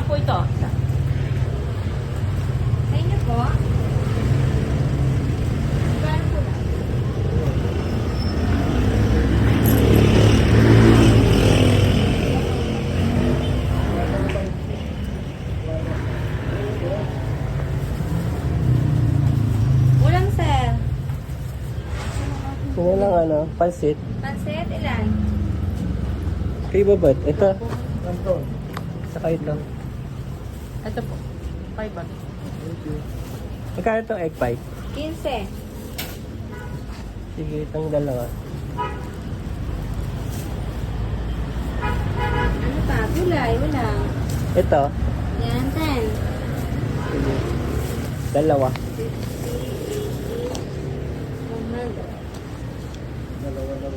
nga po ito. Sa inyo po. Ulam, sir. Ano lang ano, pansit. Pansit, ilan? Kayo ba ba't? Ito. Saka ito. Ito po. 5 bag. Thank you. Magkano itong egg pie? 15. Sige, itong dalawa. Ano pa? Gulay, wala. Ito. Yan, 10. Sige. Dalawa. 50, 80, 100. Dalawa lang.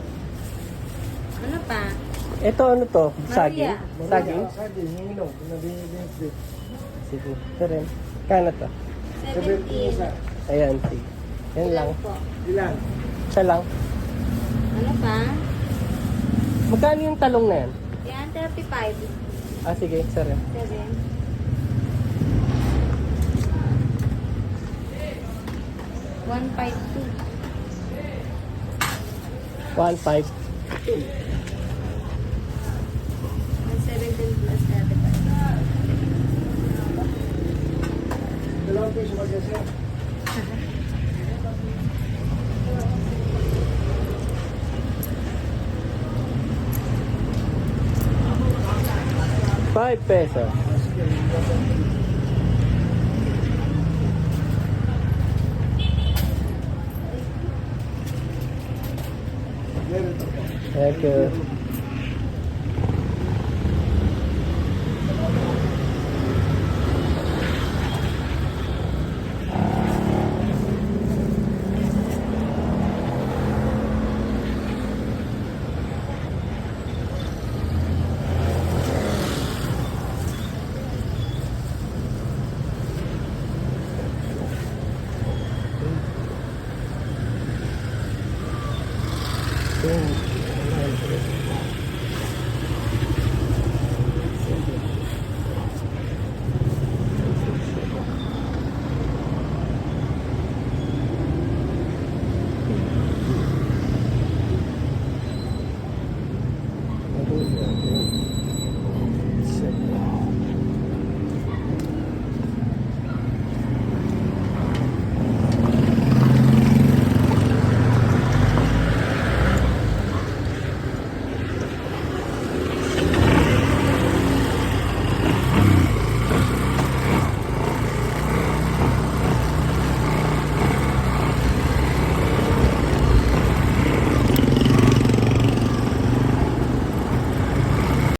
Ano pa? Ito ano to? Saging? Saging? Saging. Nabibigay. Sige. Ito rin. Kano to? 70 isa. 17. Ayan, sige. Yan lang. po. Ilan? Isa lang. Ano pa? Magkano yung talong na yan? Yan, 35. Ah, sige. Rin. 7. One five two. One five. One Five pesos. Meron ito po. Thank you. Yung, ano,